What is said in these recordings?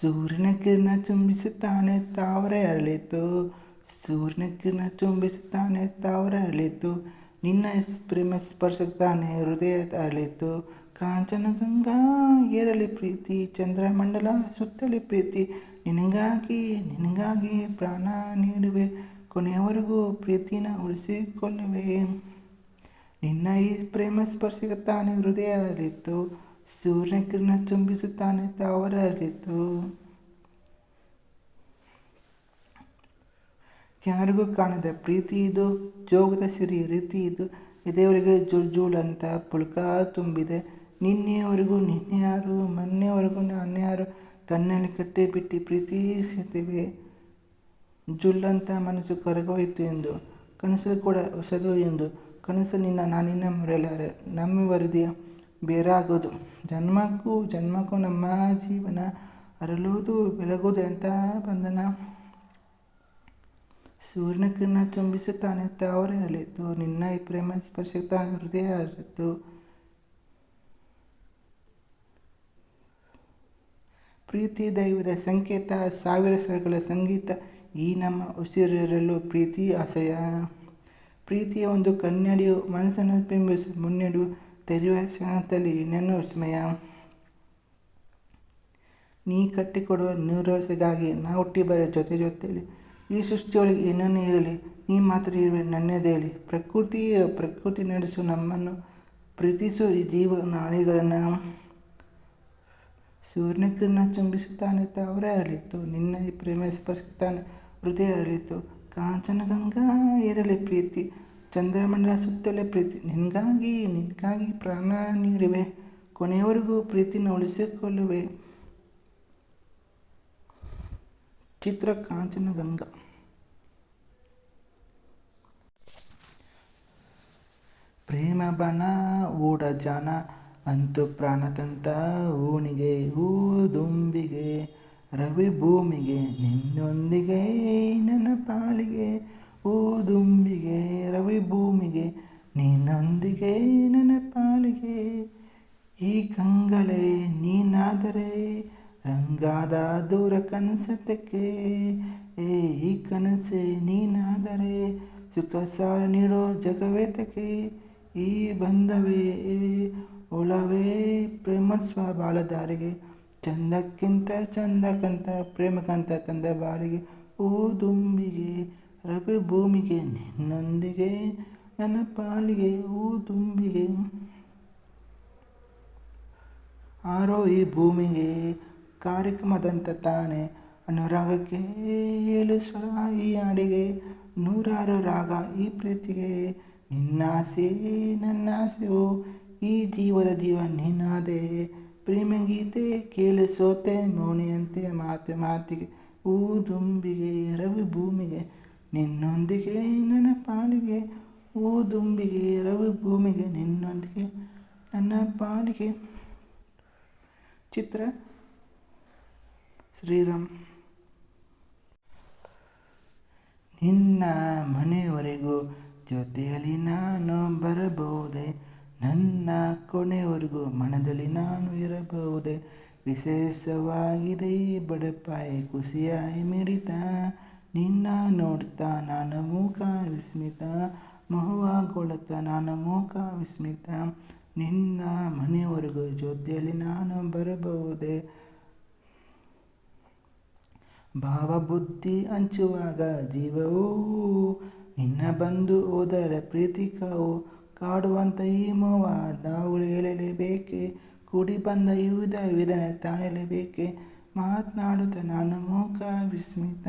ಸೂರ್ಯನ ಕಿರಣ ಚುಂಬಿಸುತ್ತಾನೆ ತಾವರೆ ಅರಳಿತು. ಸೂರ್ಯನ ಕಿರಣ ಚುಂಬಿಸುತ್ತಾನೆ ತಾವರೆ ಅರಳಿತು. ನಿನ್ನ ಪ್ರೇಮ ಸ್ಪರ್ಶಕ್ತಾನೆ ಹೃದಯ ಅರಳಿತು. ಕಾಂಚನ ಗಂಗಾ, ಏರಲಿ ಪ್ರೀತಿ, ಚಂದ್ರಮಂಡಲ ಸುತ್ತಲಿ ಪ್ರೀತಿ. ನಿನಗಾಗಿ ನಿನಗಾಗಿ ಪ್ರಾಣ ನೀಡುವೆ. ಕೊನೆಯವರೆಗೂ ಪ್ರೀತಿನ ಉಳಿಸಿಕೊಳ್ಳುವೆ. ನಿನ್ನ ಈ ಪ್ರೇಮ ಸ್ಪರ್ಶಿಸುತ್ತಾನೆ ಹೃದಯ ಅರಳಿತು. ಸೂರ್ಯನ ಕಿರಣ ಚುಂಬಿಸುತ್ತಾನೆ ತಾವರ ಅರಳಿತು ಯಾರಿಗೂ ಕಾಣದ ಪ್ರೀತಿ ಇದು, ಜೋಗದ ಸಿರಿ, ರೀತಿ ಇದು. ಎದೆಯೊಳಗೆ ಜುಳ್ ಜುಳ್ ಅಂತ ಪುಳ್ಕ ತುಂಬಿದೆ. ನಿನ್ನೆಯವರೆಗೂ ನಿನ್ನೆ ಯಾರು, ಮೊನ್ನೆಯವರೆಗೂ ನಾನ್ಯಾರು ಕಣ್ಣಲ್ಲಿ ಕಟ್ಟಿ ಬಿಟ್ಟು ಪ್ರೀತಿಸುತ್ತೇವೆ ಜುಲ್ಲಂತ ಮನಸ್ಸು ಕರಗೋಯಿತು ಎಂದು, ಕನಸು ಕೂಡ ಹೊಸದು ಎಂದು. ಕನಸು ನಿನ್ನ, ನಾನಿನ್ನ ಮರೆಯಲಾರೆ. ನಮ್ಮ ವರದಿಯ ಬೇರಾಗೋದು. ಜನ್ಮಕ್ಕೂ ಜನ್ಮಕ್ಕೂ ನಮ್ಮ ಜೀವನ ಅರಳುವುದು, ಬೆಳಗುವುದು ಅಂತ ಬಂಧನ? ಸೂರ್ಯನ ಕಿರಣ ಚುಂಬಿಸುತ್ತಾನೆ ತಾವರೆ ಅಳಿತು ನಿನ್ನ ಈ ಪ್ರೇಮ ಸ್ಪರ್ಶಿಸುತ್ತಾನೆ ಹೃದಯ ಅರಿತು ಪ್ರೀತಿ ದೈವದ ಸಂಕೇತ, ಸಾವಿರ ಸ್ವರಗಳ ಸಂಗೀತ, ಈ ನಮ್ಮ ಉಸಿರಿರಲು ಪ್ರೀತಿ ಆಸಯ. ಪ್ರೀತಿಯ ಒಂದು ಕನ್ನಡಿಯು ಮನಸ್ಸನ್ನು ಬಿಂಬಿಸಿ, ಮುನ್ನಡೆಯು ತೆರೆಯುವ ವಿಸ್ಮಯ ನೀ ಕಟ್ಟಿಕೊಡುವ ನೂರಸೆಗಾಗಿ ನಾ ಹುಟ್ಟಿ ಬರೋ ಜೊತೆ ಜೊತೆಯಲ್ಲಿ ಈ ಸೃಷ್ಟಿಯೊಳಗೆ ಏನೇನು ಇರಲಿ ನೀ ಮಾತ್ರ ಇರುವೆ ನನ್ನದೇಲಿ ಪ್ರಕೃತಿ ಪ್ರಕೃತಿ ನಡೆಸು ನಮ್ಮನ್ನು ಪ್ರೀತಿಸು, ಈ ಜೀವ ನಾಳೆಗಳನ್ನು. ಸೂರ್ಯನ ಕಿರಣ ಚುಂಬಿಸುತ್ತಾನೆ ತಾವರೇ ಅರಳಿತು ನಿನ್ನ ಪ್ರೇಮ ಸ್ಪರ್ಶಿಸುತ್ತಾನೆ, ಹೃದಯ ಅರಳಿತು ಕಾಂಚನ ಗಂಗಾ ಇರಲಿ ಪ್ರೀತಿ. ಚಂದ್ರಮಂಡಲ ಸುತ್ತಲೇ ಪ್ರೀತಿ. ನಿನಗಾಗಿ ನಿನಗಾಗಿ ಪ್ರಾಣ ನೀರಿವೆ ಕೊನೆಯವರೆಗೂ ಪ್ರೀತಿನ ಉಳಿಸಿಕೊಳ್ಳುವೆ. ಚಿತ್ರ ಕಾಂಚನ ಗಂಗಾ ಪ್ರೇಮ ಬಣ ಓಡ ಜಾನ, ಅಂತು ಪ್ರಾಣತಂತ ಊಣಿಗೆ ದುಂಬಿಗೆ, ರವಿ ಭೂಮಿಗೆ, ನಿನ್ನೊಂದಿಗೆ, ನನ್ನ ಪಾಲಿಗೆ ದುಂಬಿಗೆ, ರವಿ ಭೂಮಿಗೆ ನಿನ್ನೊಂದಿಗೆ ನನ್ನ ಪಾಲಿಗೆ, ಈ ಕಂಗಳೆ ನೀನಾದರೆ ರಂಗಾದ ದೂರ ಕನಸತಕ್ಕೆ ಏ, ಈ ಕನಸೆ ನೀನಾದರೆ ಸುಖ ಸಾರ ನೀಡೋ ಜಗವೇತಕ್ಕೆ, ಈ ಬಂಧವೇ ಒಳವೇ ಪ್ರೇಮಸ್ವ ಬಾಳದಾರಿಗೆ ಚಂದಕ್ಕಿಂತ ಚಂದಕ್ಕಂತ ಪ್ರೇಮಕ್ಕಂತ ತಂದ ಬಾಳಿಗೆ ಓ ದುಂಬಿಗೆ ರವಿ ಭೂಮಿಗೆ ನಿನ್ನೊಂದಿಗೆ ನನ್ನ ಪಾಲಿಗೆ ಓ ತುಂಬಿಗೆ ಆರೋ ಈ ಭೂಮಿಗೆ, ಕಾರ್ಯಕ್ರಮದಂತ ತಾನೆ ಅನುರಾಗಕ್ಕೆ, ಏಳು ಸ್ವರ ಈ ಹಾಡಿಗೆ ನೂರಾರು ರಾಗ ಈ ಪ್ರೀತಿಗೆ, ನಿನ್ನಾಸೆ ನನ್ನಾಸೆವು ಈ ಜೀವದ ಜೀವ ನಿನ್ನಾದೆ, ಪ್ರೇಮಗೀತೆ ಕೇಳಿಸೋತೆ, ಮೌನಿಯಂತೆ ಮಾತೆ ಮಾತಿಗೆ ಹೂ ದುಂಬಿಗೆ ರವಿ ಭೂಮಿಗೆ, ನಿನ್ನೊಂದಿಗೆ ನನ್ನ ಪಾಲಿಗೆ ಹೂ ದುಂಬಿಗೆ ರವಿ ಭೂಮಿಗೆ ನಿನ್ನೊಂದಿಗೆ ನನ್ನ ಪಾಲಿಗೆ. ಚಿತ್ರ ಶ್ರೀರಾಮ್. ನಿನ್ನ ಮನೆಯವರೆಗೂ ಜೊತೆಯಲ್ಲಿ ನಾನು ಬರಬಹುದೇ? ನನ್ನ ಕೊನೆಯವರೆಗೂ ಮನದಲ್ಲಿ ನಾನು ಇರಬಹುದೇ? ವಿಶೇಷವಾಗಿದೆ ಬಡಪಾಯಿ, ಖುಷಿಯಾಗಿ ಮಿಡಿತ ನಿನ್ನ ನೋಡ್ತಾ ನಾನು ವಿಸ್ಮಿತ. ಮೊಹವಾಗೊಳ್ಳುತ್ತಾ ನಾನು ಮೂಕ ವಿಸ್ಮಿತ. ನಿನ್ನ ಮನೆಯವರೆಗೂ ಜೊತೆಯಲ್ಲಿ ನಾನು ಬರಬಹುದೇ? ಭಾವಬುದ್ಧಿ ಹಂಚುವಾಗ ಜೀವವೂ ನಿನ್ನ ಬಂದು ಹೋದರ ಪ್ರೀತಿ ಕಾವು ಕಾಡುವಂಥ ಈ ಮೋವ ದಾವುಳು ಹೇಳಲೇಬೇಕೆ? ಕೂಡಿ ಬಂದ ವಿವಿಧ ವಿಧನೆ ತಾಳಲೇಬೇಕೆ? ಮಾತನಾಡುತ್ತ ನಾನು ಮೂಕ ವಿಸ್ಮಿತ.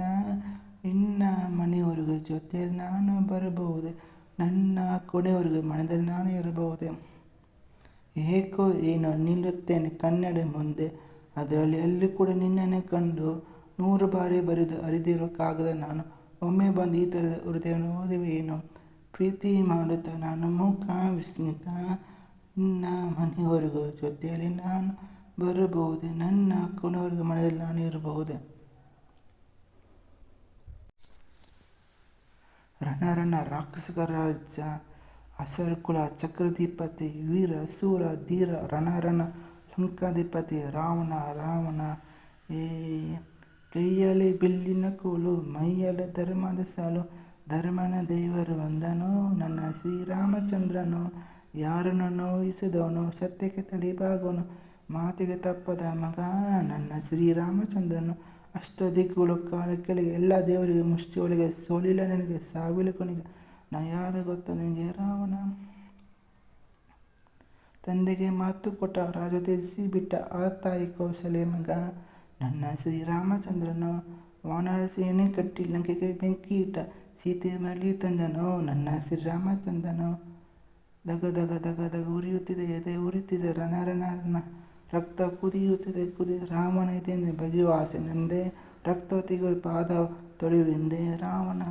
ನಿನ್ನ ಮನೆಯವರೆಗೂ ಜೊತೆಯಲ್ಲಿ ನಾನು ಬರಬಹುದೇ? ನನ್ನ ಕೊನೆಯವರೆಗೂ ಮನದಲ್ಲಿ ನಾನು ಇರಬಹುದೇ? ಏಕೋ, ಏನೋ, ನಿಲ್ಲುತ್ತೇನೆ ಕನ್ನಡ ಮುಂದೆ. ಅದರಲ್ಲಿ ಎಲ್ಲೂ ಕೂಡ ನಿನ್ನನ್ನೇ ಕಂಡು ನೂರು ಬಾರಿ ಬರೆದು ಅರಿದಿರೋಕ್ಕಾಗದ ನಾನು. ಒಮ್ಮೆ ಬಂದು ಈ ಥರದ ಹೃದಯವನ್ನು ಓದಿವೆ ಪ್ರೀತಿ ಮಾಡುತ್ತಾ ನಾನು ಮೂಕ ವಿಸ್ಮಿತ. ನಿನ್ನ ಮನೆಯವರೆಗೂ ಜೊತೆಯಲ್ಲಿ ನಾನು ಬರಬಹುದೇ? ನನ್ನ ಕೊನೆಯವರೆಗೂ ಮನದಲ್ಲಿ ನಾನು ಇರಬಹುದೇ? ರಣ ರಣ ರಾಕ್ಷಸ ರಾಜ ಅಸರುಕುಲ ಚಕ್ರಧಿಪತಿ, ವೀರ, ಸೂರ, ಧೀರ ರಣರಣ ರಣ ಲಂಕಾಧಿಪತಿ, ರಾವಣ ರಾವಣ, ಏ ಕೈಯಲ್ಲಿ ಬಿಲ್ಲಿನ ಕೋಲು ಮೈಯಲ್ಲಿ ಧರ್ಮದ ಸಾಲು, ಧರ್ಮನ ದೇವರು ಬಂದನು ನನ್ನ ಶ್ರೀರಾಮಚಂದ್ರನು, ಯಾರನ್ನು ನೋಯಿಸಿದವನು, ಸತ್ಯಕ್ಕೆ ತಲೆಬಾಗೋನು ಮಾತಿಗೆ ತಪ್ಪದ ಮಗ, ನನ್ನ ಶ್ರೀರಾಮಚಂದ್ರನು ಅಷ್ಟ ದಿಕ್ಕುಗಳು ಕಾಲ ಕೆಳಗೆ ಎಲ್ಲ ದೇವರಿಗೆ ಮುಷ್ಟಿ ಒಳಗೆ ಸೋಲಿಲ್ಲ ನನಗೆ, ಸಾವಿಲ್ಲ ಕೊನೆಗೆ. ನಾ ಯಾರು ಗೊತ್ತ ನನಗೆ? ರಾವಣ. ತಂದೆಗೆ ಮಾತು ಕೊಟ್ಟ ರಾಜ ಬಿಟ್ಟ ಆ ತಾಯಿ ಕೌಶಲ್ಯ ಮಗ. ನನ್ನ ಶ್ರೀರಾಮಚಂದ್ರನು ವಾನರ ಸೇನೆ ಕಟ್ಟಿ ಲಂಕೆಗೆ ಬೆಂಕಿ ಇಟ್ಟ ಸೀತೆ ಮರಳಿ ತಂದನು. ನನ್ನ ಶ್ರೀರಾಮಚಂದ್ರನು ದಗ ದಗ ದಗ ದಗ ಉರಿಯುತ್ತಿದೆ, ಎದೆ ಉರಿಯುತ್ತಿದೆ ರಣ ರಣ ರಣ ರಕ್ತ ಕುದಿಯುತ್ತಿದೆ ಕುದಿ ರಾಮನ ಎದೆಯಿಂದ ಬಗೆಯುವ ಆಸೆ ನಂದೆ ರಕ್ತ ತೆಗೆಯುವ ಪಾದ ತೊಳೆಯುವೆಂದೆ ರಾವಣ